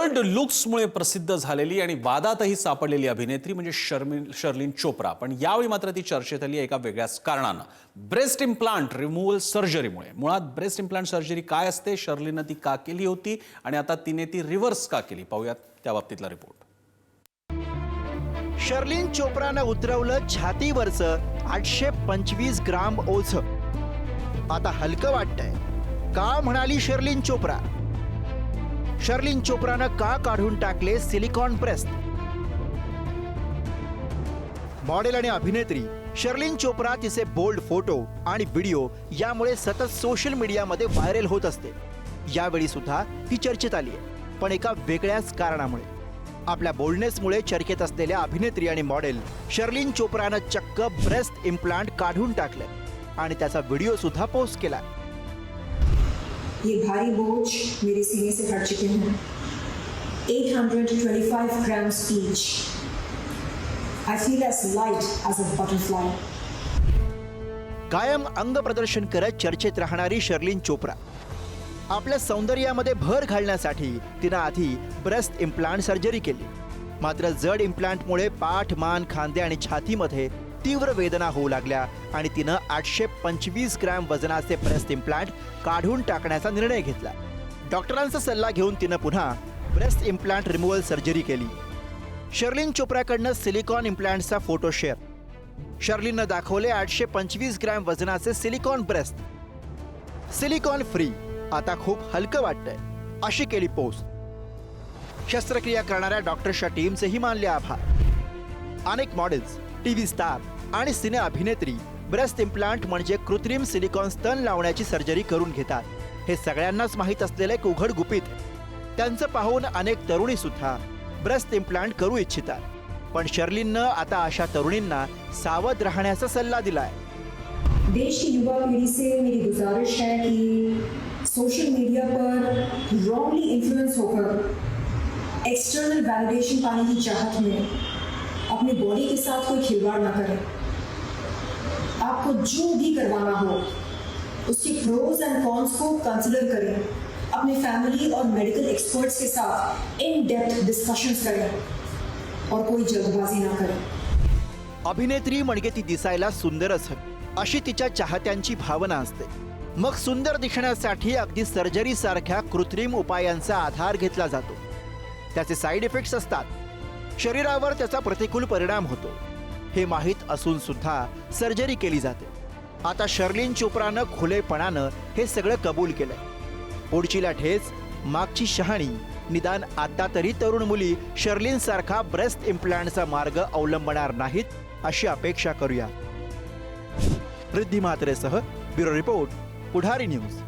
Bold लुक्समुळे प्रसिद्ध झालेली आणि वादातही सापडलेली अभिनेत्री म्हणजे शर्मिन शर्लिन चोप्रा. पण यावेळी मात्र ती चर्चेत आली एका वेगळ्याच कारणानं. ब्रेस्ट इम्प्लांट रिमूव्हल सर्जरीमुळे मुळात ब्रेस्ट इम्प्लांट सर्जरी काय असते? शर्लिननं ती का केली होती? आणि आता तिने ती रिव्हर्स का केली? पाहूयात त्या बाबतीतला रिपोर्ट शर्लिन चोप्रानं उतरवलं छातीवरचं आठशे पंचवीस ग्राम ओझ. आता हलकं वाटतंय. का म्हणाली शर्लिन चोप्रा? शर्लिन चोप्रानं का काढून टाकले सिलिकॉन प्रेस? मॉडेल आणि अभिनेत्री शर्लिन चोप्रा तिचे बोल्ड फोटो आणि व्हिडिओ यामुळे सतत सोशल मीडियामध्ये व्हायरल होत असते. यावेळी सुद्धा ती चर्चेत आली आहे पण एका वेगळ्याच कारणामुळे. आपल्या बोल्डनेसमुळे चर्चेत असलेल्या अभिनेत्री आणि मॉडेल शर्लिन चोप्रानं चक्क ब्रेस्ट इम्प्लांट काढून टाकलं आणि त्याचा व्हिडिओ सुद्धा पोस्ट केला. ये भारी बोझ मेरे सीने से हट चुके हैं 825 grams each. I feel as light as a butterfly. कायम अंग प्रदर्शन करत चर्चेत राहणारी शर्लिन चोप्रा आपल्या सौंदर्यामध्ये भर घालण्यासाठी तिनं आधी ब्रेस्ट इम्प्लांट सर्जरी केली मात्र जड इम्प्लांटमुळे पाठ मान खांदे आणि छातीमध्ये तीव्र वेदना होऊ लागल्या आणि तिनं आठशे पंचवीस ग्रॅम वजनाचे ब्रेस्ट इम्प्लांट काढून टाकण्याचा निर्णय घेतला. डॉक्टरांचा सल्ला घेऊन तिनं पुन्हा ब्रेस्ट इम्प्लांट रिमूव्हल सर्जरी केली. शर्लिन चोप्राकडनं सिलिकॉन इम्प्लांटचा फोटो शेअर शर्लिननं दाखवले आठशे पंचवीस ग्रॅम वजनाचे सिलिकॉन ब्रेस्ट सिलिकॉन फ्री आता खूप हलकं वाटतंय. अशी केली पोस्ट. शस्त्रक्रिया करणाऱ्या डॉक्टरच्या टीमचेही मानले आभार. अनेक मॉडेल्स टीव्ही स्टार आणि सिने अभिनेत्री ब्रेस्ट इम्प्लांट म्हणजे कृत्रिम सिलिकॉन स्तन लावण्याची सर्जरी करून घेतात. हे सगळ्यांनाच माहीत असलेलं एक उघड गुपित. त्यांचं पाहून अनेक तरुणी सुद्धा ब्रेस्ट इम्प्लांट करू इच्छितात. पण शर्लिननं आता अशा तरुणींना सावध राहण्याचा सल्ला दिलाय. देश की युवा पीढ़ी से मेरी गुजारिश है कि सोशल मीडिया पर रॉन्गली इन्फ्लुएंस होकर एक्सटर्नल वैलिडेशन पाने की चाहत में अपने बॉडी के साथ कोई खिलवाड़ ना करें। आपको जो भी करवाना हो उसके प्रोज एंड कॉन्स को कंसिडर करें। अपने फैमिली और मेडिकल एक्सपर्ट्स के साथ इन डेप्थ डिस्कशंस करें और कोई जल्दबाजी ना करें। अभिनेत्री म्हणजे ती दिसायला सुंदरच हवी अशी तिच्या चाहत्यांची भावना असते. मग सुंदर दिसण्यासाठी अगदी सर्जरी सारख्या कृत्रिम उपायांचा आधार घेतला जातो. त्याचे साईड इफेक्ट्स असतात. शरीरावर त्याचा प्रतिकूल परिणाम होतो. हे माहीत असून सुद्धा सर्जरी केली जाते. आता शर्लिन चोप्रानं खुलेपणानं हे सगळं कबूल केलंय. पुढचीला ठेच मागची शहाणी निदान आता तरी तरुण मुली शर्लिन सारखा ब्रेस्ट इम्प्लांटचा मार्ग अवलंबणार नाहीत अशी अपेक्षा करूया. रिद्धी म्हात्रेसह ब्युरो रिपोर्ट पुढारी न्यूज.